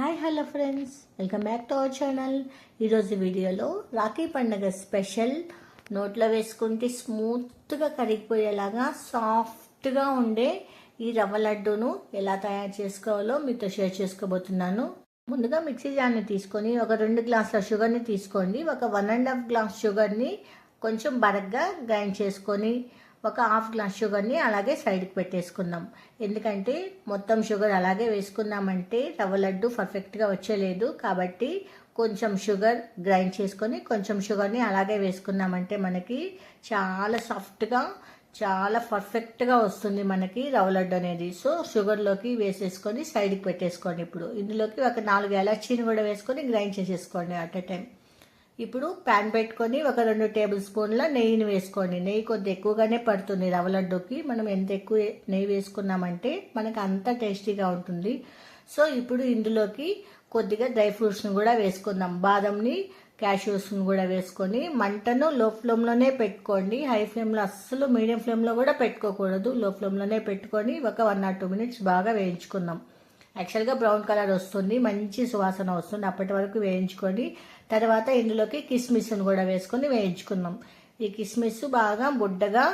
Hi hello friends welcome back to our channel ఈరోజు వీడియోలో రాఖీ పండగ స్పెషల్. నోట్లో వేసుకుంటే స్మూత్గా కరిగిపోయేలాగా సాఫ్ట్గా ఉండే ఈ రవ్వ లడ్డూను ఎలా తయారు చేసుకోవాలో మీతో షేర్ చేసుకోబోతున్నాను. ముందుగా మిక్సీ జార్ని తీసుకొని ఒక రెండు గ్లాసుల షుగర్ని తీసుకోండి. ఒక వన్ అండ్ హాఫ్ గ్లాస్ షుగర్ని కొంచెం బరగ్గా గ్రైండ్ చేసుకొని ఒక హాఫ్ గ్లాస్ షుగర్ని అలాగే సైడ్కి పెట్టేసుకుందాం. ఎందుకంటే మొత్తం షుగర్ అలాగే వేసుకున్నామంటే రవ్వ లడ్డు పర్ఫెక్ట్గా వచ్చేలేదు. కాబట్టి కొంచెం షుగర్ గ్రైండ్ చేసుకొని కొంచెం షుగర్ని అలాగే వేసుకున్నామంటే మనకి చాలా సాఫ్ట్గా చాలా పర్ఫెక్ట్గా వస్తుంది మనకి రవ్వ లడ్డు అనేది. సో షుగర్లోకి వేసేసుకొని సైడ్కి పెట్టేసుకోండి ఇప్పుడు. ఇందులోకి ఒక నాలుగు ఎలాచీని కూడా వేసుకొని గ్రైండ్ చేసేసుకోండి అట్ ఎ టైం ఇప్పుడు ప్యాన్ పెట్టుకొని ఒక రెండు టేబుల్ స్పూన్ల నెయ్యిని వేసుకోండి. నెయ్యి కొద్ది ఎక్కువగానే పడుతుంది. రవ్వ లడ్డుకి మనం ఎంత ఎక్కువ నెయ్యి వేసుకున్నామంటే మనకు అంత టేస్టీగా ఉంటుంది. సో ఇప్పుడు ఇందులోకి కొద్దిగా డ్రై ఫ్రూట్స్ని కూడా వేసుకుందాం. బాదంని క్యాష్యూస్ని కూడా వేసుకొని మంటను లో ఫ్లేమ్లోనే పెట్టుకోండి. హై ఫ్లేమ్లో అస్సలు మీడియం ఫ్లేమ్లో కూడా పెట్టుకోకూడదు. లో ఫ్లేమ్లోనే పెట్టుకొని ఒక వన్ ఆర్ టూ మినిట్స్ బాగా వేయించుకుందాం. యాక్చువల్గా బ్రౌన్ కలర్ వస్తుంది మంచి సువాసన వస్తుంది. అప్పటి వరకు వేయించుకొని తర్వాత ఇందులోకి కిస్మిస్ను కూడా వేసుకొని వేయించుకుందాం. ఈ కిస్మిస్ బాగా బుడ్డగా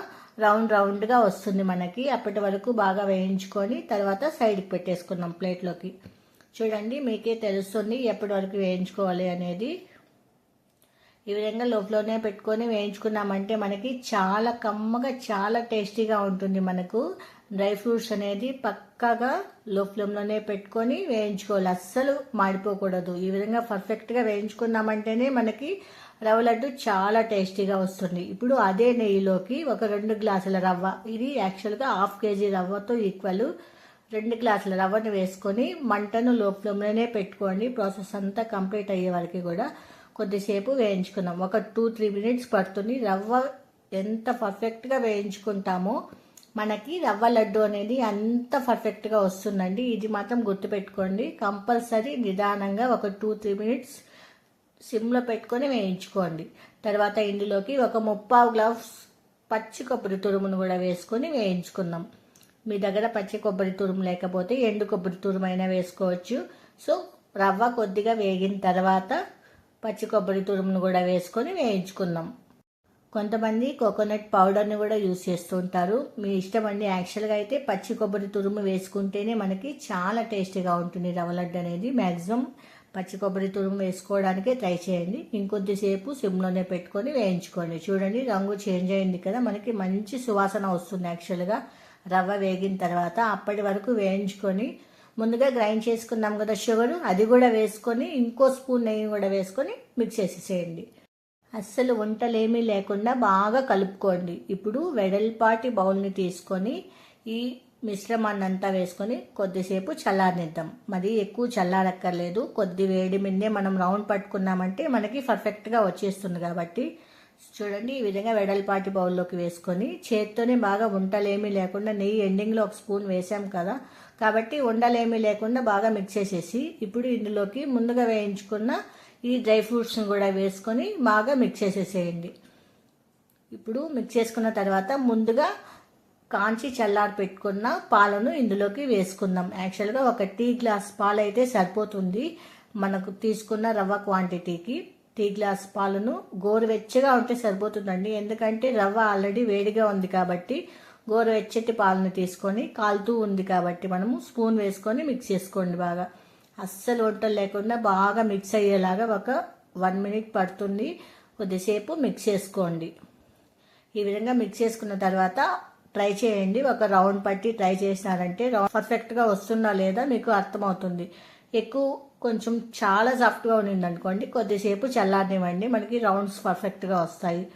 రౌండ్ రౌండ్గా వస్తుంది మనకి. అప్పటి వరకు బాగా వేయించుకొని తర్వాత సైడ్కి పెట్టేసుకుందాం ప్లేట్లోకి చూడండి మీకే తెలుస్తుంది ఎప్పటి వరకు వేయించుకోవాలి అనేది. ఈ విధంగా లోపలనే పెట్టుకొని వేయించుకున్నామంటే మనకి చాలా కమ్మగా చాలా టేస్టీగా ఉంటుంది మనకు. డ్రై ఫ్రూట్స్ అనేది పక్కాగా లో ఫ్లేమ్లోనే పెట్టుకొని వేయించుకోవాలి. అస్సలు మాడిపోకూడదు. ఈ విధంగా పర్ఫెక్ట్గా వేయించుకున్నామంటేనే మనకి రవ్వ లడ్డు చాలా టేస్టీగా వస్తుంది. ఇప్పుడు అదే నెయ్యిలోకి ఒక రెండు గ్లాసుల రవ్వ ఇది యాక్చువల్గా హాఫ్ కేజీ రవ్వతో ఈక్వల్ రెండు గ్లాసుల రవ్వను వేసుకొని మంటను లో ఫ్లేమ్లోనే పెట్టుకోండి. ప్రాసెస్ అంతా కంప్లీట్ అయ్యే వరకు కూడా కొద్దిసేపు వేయించుకున్నాం ఒక టూ త్రీ మినిట్స్ పడుతుంది. రవ్వ ఎంత పర్ఫెక్ట్గా వేయించుకుంటామో మనకి రవ్వ లడ్డు అనేది అంత పర్ఫెక్ట్గా వస్తుందండి. ఇది మాత్రం గుర్తుపెట్టుకోండి. కంపల్సరీ నిదానంగా ఒక టూ త్రీ మినిట్స్ సిమ్లో పెట్టుకొని వేయించుకోండి. తర్వాత ఇందులోకి ఒక ముప్పావు గ్లాస్ పచ్చి కొబ్బరి తురుమును కూడా వేసుకొని వేయించుకుందాం. మీ దగ్గర పచ్చి కొబ్బరి తురుము లేకపోతే ఎండు కొబ్బరి తురుము అయినా వేసుకోవచ్చు. సో రవ్వ కొద్దిగా వేగిన తర్వాత పచ్చి కొబ్బరి తురుమును కూడా వేసుకొని వేయించుకుందాం. కొంతమంది కోకోనట్ పౌడర్ని కూడా యూస్ చేస్తుంటారు మీ ఇష్టం అండి యాక్చువల్గా అయితే పచ్చి కొబ్బరి తురుము వేసుకుంటేనే మనకి చాలా టేస్టీగా ఉంటుంది రవ్వ లడ్డు అనేది. మ్యాక్సిమం పచ్చి కొబ్బరి తురుము వేసుకోవడానికే ట్రై చేయండి. ఇంకొద్దిసేపు సిమ్లోనే పెట్టుకొని వేయించుకోండి. చూడండి రంగు చేంజ్ అయింది కదా మనకి మంచి సువాసన వస్తుంది యాక్చువల్గా రవ్వ వేగిన తర్వాత అప్పటి వరకు వేయించుకొని ముందుగా గ్రైండ్ చేసుకున్నాం కదా షుగర్ అది కూడా వేసుకొని ఇంకో స్పూన్ నెయ్యి కూడా వేసుకొని మిక్స్ చేసేసేయండి. అస్సలు వంటలేమీ లేకుండా బాగా కలుపుకోండి. ఇప్పుడు వెడల్పాటి బౌల్ని తీసుకొని ఈ మిశ్రమాన్ని అంతా వేసుకొని కొద్దిసేపు చల్లారనిద్దాం. మరి ఎక్కువ చల్లారక్కర్లేదు. కొద్ది వేడి మీదే మనం రౌండ్ పట్టుకున్నామంటే మనకి పర్ఫెక్ట్గా వచ్చేస్తుంది కాబట్టి. చూడండి ఈ విధంగా వెడల్పాటి బౌల్లోకి వేసుకొని చేత్తోనే బాగా వంటలేమీ లేకుండా నెయ్యి ఎండింగ్లో ఒక స్పూన్ వేసాం కదా. కాబట్టి ఉండలేమీ లేకుండా బాగా మిక్స్ చేసేసి ఇప్పుడు ఇందులోకి ముందుగా వేయించుకున్న ఈ డ్రై ఫ్రూట్స్ని కూడా వేసుకొని బాగా మిక్స్ చేసేసేయండి. ఇప్పుడు మిక్స్ చేసుకున్న తర్వాత ముందుగా కాంచి చల్లారి పెట్టుకున్న పాలను ఇందులోకి వేసుకుందాం. యాక్చువల్గా ఒక టీ గ్లాస్ పాలు అయితే సరిపోతుంది మనకు తీసుకున్న రవ్వ క్వాంటిటీకి. టీ గ్లాస్ పాలను గోరువెచ్చగా ఉంటే సరిపోతుందండి. ఎందుకంటే రవ్వ ఆల్రెడీ వేడిగా ఉంది కాబట్టి గోరువెచ్చటి పాలను తీసుకొని కాలుతూ ఉంది కాబట్టి మనము స్పూన్ వేసుకొని మిక్స్ చేసుకోండి బాగా. అస్సలు వంటలు లేకుండా బాగా మిక్స్ అయ్యేలాగా ఒక వన్ మినిట్ పడుతుంది. కొద్దిసేపు మిక్స్ చేసుకోండి. ఈ విధంగా మిక్స్ చేసుకున్న తర్వాత ట్రై చేయండి. ఒక రౌండ్ పట్టి ట్రై చేసినారంటే రౌండ్ పర్ఫెక్ట్గా వస్తుందా లేదా మీకు అర్థమవుతుంది. ఎక్కువ కొంచెం చాలా సాఫ్ట్గా ఉండింది అనుకోండి కొద్దిసేపు చల్లారనివ్వండి. మనకి రౌండ్స్ పర్ఫెక్ట్గా వస్తాయి.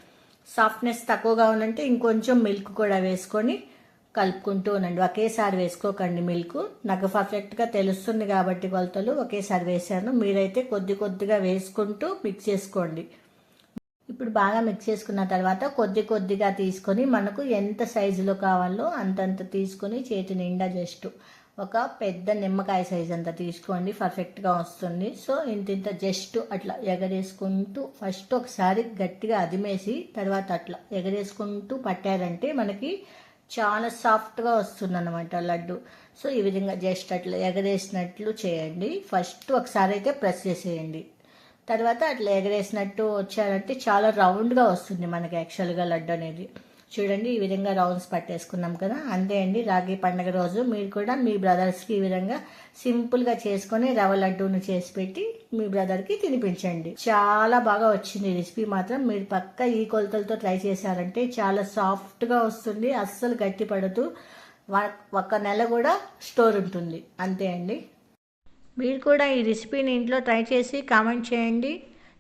సాఫ్ట్నెస్ తక్కువగా ఉందంటే ఇంకొంచెం మిల్క్ కూడా వేసుకొని కలుపుకుంటూ ఉండండి. ఒకేసారి వేసుకోకండి మిల్క్. నాకు పర్ఫెక్ట్గా తెలుస్తుంది కాబట్టి కొలతలు ఒకేసారి వేసాను మీరైతే కొద్ది కొద్దిగా వేసుకుంటూ మిక్స్ చేసుకోండి. ఇప్పుడు బాగా మిక్స్ చేసుకున్న తర్వాత కొద్ది కొద్దిగా తీసుకొని మనకు ఎంత సైజులో కావాలో అంతంత తీసుకొని చేతి నిండా జస్ట్ ఒక పెద్ద నిమ్మకాయ సైజ్ అంత తీసుకోండి. పర్ఫెక్ట్గా వస్తుంది. సో ఇంత ఇంత జస్ట్ అట్లా ఎగరేసుకుంటూ ఫస్ట్ ఒకసారి గట్టిగా అదిమేసి తర్వాత అట్లా ఎగరేసుకుంటూ పట్టారంటే మనకి చాలా సాఫ్ట్గా వస్తుందన్నమాట లడ్డు. సో ఈ విధంగా జస్ట్ అట్లా ఎగరేసినట్లు చేయండి. ఫస్ట్ ఒకసారి అయితే ప్రెస్ చేసేయండి. తర్వాత అట్లా ఎగరేసినట్టు వచ్చారంటే చాలా రౌండ్గా వస్తుంది మనకి యాక్చువల్గా లడ్డు అనేది. చూడండి ఈ విధంగా రౌండ్స్ పట్టేసుకున్నాం కదా. అంతే అండి రాగి పండగ రోజు మీరు కూడా మీ బ్రదర్స్కి ఈ విధంగా సింపుల్గా చేసుకొని రవ్వ లడ్డూను చేసి పెట్టి మీ బ్రదర్కి తినిపించండి. చాలా బాగా వచ్చింది రెసిపీ మాత్రం. మీరు పక్క ఈ కొలతలతో ట్రై చేశారంటే చాలా సాఫ్ట్గా వస్తుంది అస్సలు గట్టి పడుతూ ఒక నెల కూడా స్టోర్ ఉంటుంది. అంతే అండి. మీరు కూడా ఈ రెసిపీని ఇంట్లో ట్రై చేసి కామెంట్ చేయండి.